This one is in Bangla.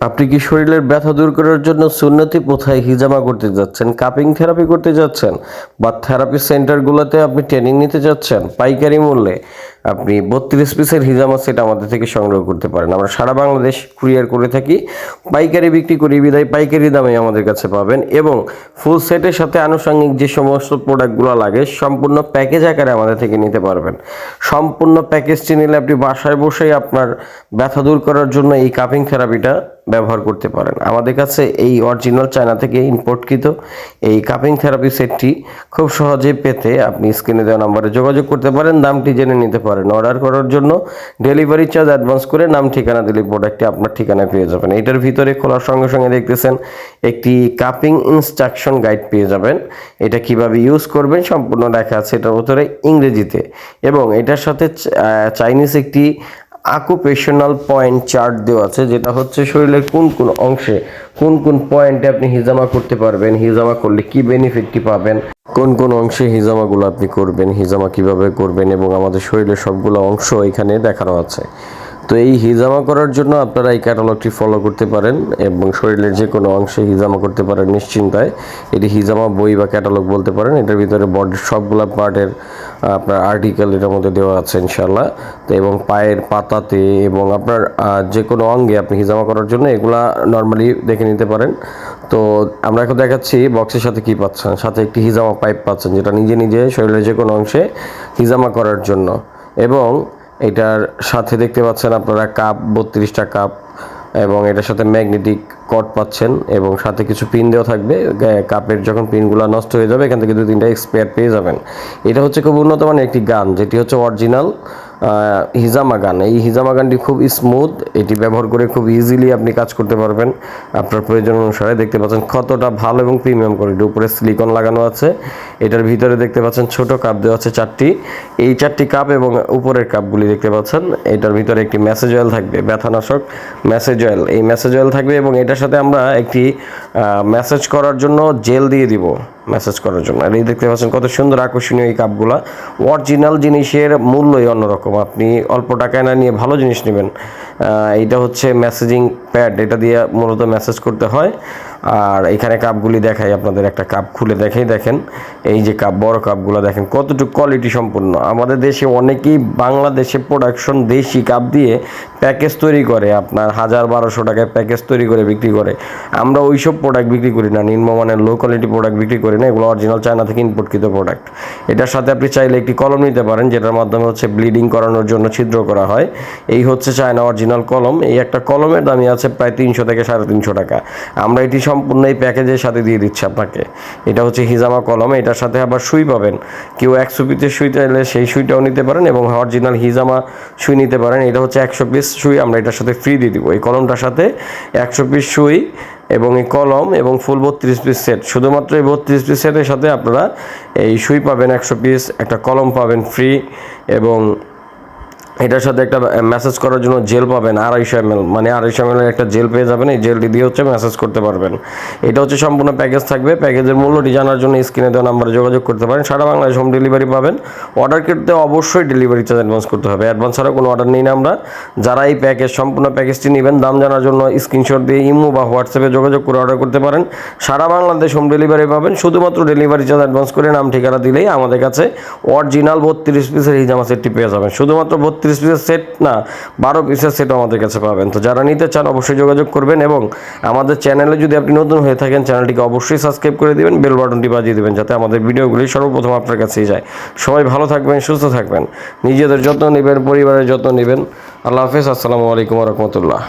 আপনি কি শরীরের ব্যথা দূর করার জন্য সুন্নতি কোথায় হিজামা করতে যাচ্ছেন, কাপিং থেরাপি করতে যাচ্ছেন বা থেরাপি সেন্টারগুলোতে আপনি ট্রেনিং নিতে যাচ্ছেন? পাইকারি মূল্যে আপনি বত্রিশ পিসের হিজামা সেট আমাদের থেকে সংগ্রহ করতে পারেন। আমরা সারা বাংলাদেশ কুরিয়ার করে থাকি। পাইকারি বিক্রি করি বিদায় পাইকারি দামে আমাদের কাছে পাবেন এবং ফুল সেটের সাথে আনুষঙ্গিক যে সমস্ত প্রোডাক্টগুলো লাগে, সম্পূর্ণ প্যাকেজ আকারে আমাদের থেকে নিতে পারবেন। সম্পূর্ণ প্যাকেজটি নিলে আপনি বাসায় বসেই আপনার ব্যথা দূর করার জন্য এই কাপিং থেরাপিটা ব্যবহার করতে পারেন। আমাদের কাছে এই অরিজিনাল চায়না থেকে ইম্পোর্টকৃত এই কাপিং থেরাপি সেটটি খুব সহজে পেতে আপনি স্ক্রিনে দেওয়া নম্বরে যোগাযোগ করতে পারেন। দামটি জেনে নিতে পারেন। অর্ডার করার জন্য ডেলিভারি চার্জ অ্যাডভান্স করে নাম, ঠিকানা দিলে প্রোডাক্টটি আপনার ঠিকানায় পেয়ে যাবেন। এটার ভিতরে খোলার সঙ্গে সঙ্গে দেখতেছেন একটি কাপিং ইনস্ট্রাকশন গাইড পেয়ে যাবেন। এটা কীভাবে ইউজ করবেন সম্পূর্ণ লেখা আছে এটার ভিতরে ইংরেজিতে এবং এটার সাথে চাইনিজ একটি আকুপেশনাল পয়েন্ট চার্ট দেওয়া আছে, যেটা হচ্ছে শরীরের কোন কোন অংশে কোন কোন পয়েন্টে আপনি হিজামা করতে পারবেন, হিজামা করলে কি বেনিফিটটি পাবেন, কোন কোন অংশে হিজামাগুলো আপনি করবেন, হিজামা কীভাবে করবেন এবং আমাদের শরীরের সবগুলো অংশ এখানে দেখানো আছে। তো এই হিজামা করার জন্য আপনারা এই ক্যাটালগটি ফলো করতে পারেন এবং শরীরের যে কোনো অংশে হিজামা করতে পারেন নিশ্চিন্তায়। এটি হিজামা বই বা ক্যাটালগ বলতে পারেন, এটার ভিতরে বডির সবগুলো পার্টের আপনার আর্টিকেল এটার মধ্যে দেওয়া আছে ইনশাল্লাহ তো এবং পায়ের পাতাতে এবং আপনার যে কোনো অঙ্গে আপনি হিজামা করার জন্য এগুলা নর্মালি দেখে নিতে পারেন। তো আমরা এখন দেখাচ্ছি বক্সের সাথে কি পাচ্ছেন। সাথে একটি হিজামা পাইপ পাচ্ছেন, যেটা নিজে নিজে শরীরের যে কোনো অংশে হিজামা করার জন্য। এবং এটার সাথে দেখতে পাচ্ছেন আপনারা কাপ বত্রিশটা কাপ এবং এটার সাথে ম্যাগনেটিক কট পাচ্ছেন এবং সাথে কিছু পিন দেওয়া থাকবে। কাপের যখন পিনগুলো নষ্ট হয়ে যাবে, এখান থেকে দু তিনটা এক্সপায়ার পেয়ে যাবেন। এটা হচ্ছে খুব উন্নত মানের একটি গান, যেটি হচ্ছে অরিজিনাল হিজামা গান। এই হিজামা গানটি খুব স্মুথ এটি ব্যবহার করে খুব ইজিলি আপনি কাজ করতে পারবেন। আপনার প্রয়োজন অনুসারে দেখতে পাচ্ছেন কতটা ভালো এবং প্রিমিয়াম কোয়ালিটি উপরে সিলিকন লাগানো আছে, এটার ভিতরে দেখতে পাচ্ছেন ছোট কাপ দেওয়া আছে চারটি। এই চারটি কাপ এবং উপরের কাপগুলি দেখতে পাচ্ছেন, এটার ভিতরে একটি মেসেজ অয়েল থাকবে, ব্যথানাশক মেসেজ অয়েল এই মেসেজ অয়েল থাকবে এবং এটার সাথে আমরা একটি মেসেজ করার জন্য জেল দিয়ে দিব। মেসেজ করার জন্য। আর এই দেখতে পাচ্ছেন কত সুন্দর আকর্ষণীয় এই কাপগুলো। অরিজিনাল জিনিসের মূল্যই অন্যরকম। আপনি অল্প টাকায় না নিয়ে ভালো জিনিস নেবেন। এটা হচ্ছে মেসেজিং প্যাড এটা দিয়ে মূলত মেসেজ করতে হয়। আর এখানে কাপগুলি দেখাই, আপনাদের একটা কাপ খুলে দেখাই দেখেন। এই যে কাপ বড় কাপগুলো দেখেন, কতটুকু কোয়ালিটি সম্পূর্ণ আমাদের দেশে অনেকেই বাংলাদেশে প্রোডাকশন দেশি কাপ দিয়ে প্যাকেজ তৈরি করে, আপনার হাজার বারোশো টাকায় প্যাকেজ তৈরি করে বিক্রি করে। আমরা ওই সব প্রোডাক্ট বিক্রি করি না নিম্নমানের লো কোয়ালিটি প্রোডাক্ট বিক্রি করি না, এগুলো অরিজিনাল চায়না থেকে ইম্পোর্টকৃত প্রোডাক্ট এটার সাথে আপনি চাইলে একটি কলম নিতে পারেন, যেটার মাধ্যমে হচ্ছে ব্লিডিং করানোর জন্য ছিদ্র করা হয়। এই হচ্ছে চায়না অরিজিনাল কলম। এই একটা কলমের দামই আছে প্রায় তিনশো থেকে সাড়ে তিনশো টাকা। আমরা এটি সম্পূর্ণ এই প্যাকেজের সাথে দিয়ে দিচ্ছি আপনাকে। এটা হচ্ছে হিজামা কলম, এটার সাথে আবার সুই পাবেন। কেউ একশো পিসের সুই চাইলে সেই সুইটাও নিতে পারেন এবং অরিজিনাল হিজামা সুই নিতে পারেন। এটা হচ্ছে একশো পিস সুই, আমরা এটার সাথে ফ্রি দিয়ে দিব। এই কলমটার সাথে একশো পিস সুই এবং এই কলম এবং ফুল বত্রিশ পিস সেট শুধুমাত্র এই বত্রিশ পিস সেটের সাথে আপনারা এই সুই পাবেন একশো পিস, একটা কলম পাবেন ফ্রি এবং এটার সাথে একটা মেসেজ করার জন্য জেল পাবেন, আড়াইশো এম এল মানে আড়াইশো এম একটা জেল পেয়ে যাবেন, এই জেলটি দিয়ে হচ্ছে মেসেজ করতে পারবেন। এটা হচ্ছে সম্পূর্ণ প্যাকেজ থাকবে প্যাকেজের মূল্যটি জানার জন্য স্ক্রিনে দেওয়া নাম্বারে যোগাযোগ করতে পারেন। সারা বাংলাদেশ হোম ডেলিভারি পাবেন। অর্ডার করতে অবশ্যই ডেলিভারি চার্জ অ্যাডভান্স করতে হবে। অ্যাডভান্স ছাড়া কোনো অর্ডার নেই না আমরা। যারা এই প্যাকেজ সম্পূর্ণ প্যাকেজটি নেবেন, দাম জানার জন্য স্ক্রিনশট দিয়ে ইমো বা হোয়াটসঅ্যাপে যোগাযোগ করে অর্ডার করতে পারেন। সারা বাংলাদেশ হোম ডেলিভারি পাবেন। শুধুমাত্র ডেলিভারি চার্জ অ্যাডভান্স করে নাম, ঠিকানা দিলেই আমাদের কাছে অরিজিনাল বত্রিশ পিসের হিজামা সেটটি পেয়ে যাবেন। শুধুমাত্র বত্রিশ পিসের সেট না, বারো পিসের সেটও আমাদের কাছে পাবেন। তো যারা নিতে চান অবশ্যই যোগাযোগ করবেন এবং আমাদের চ্যানেলে যদি আপনি নতুন হয়ে থাকেন চ্যানেলটিকে অবশ্যই সাবস্ক্রাইব করে দেবেন বেল বাটনটি বাজিয়ে দেবেন যাতে আমাদের ভিডিওগুলি সর্বপ্রথম আপনার কাছেই যায়। সবাই ভালো থাকবেন, সুস্থ থাকবেন। নিজেদের যত্ন নেবেন, পরিবারের যত্ন নেবেন। আল্লাহ হাফিজ, আসসালামু আলাইকুম রহমতুল্লাহ।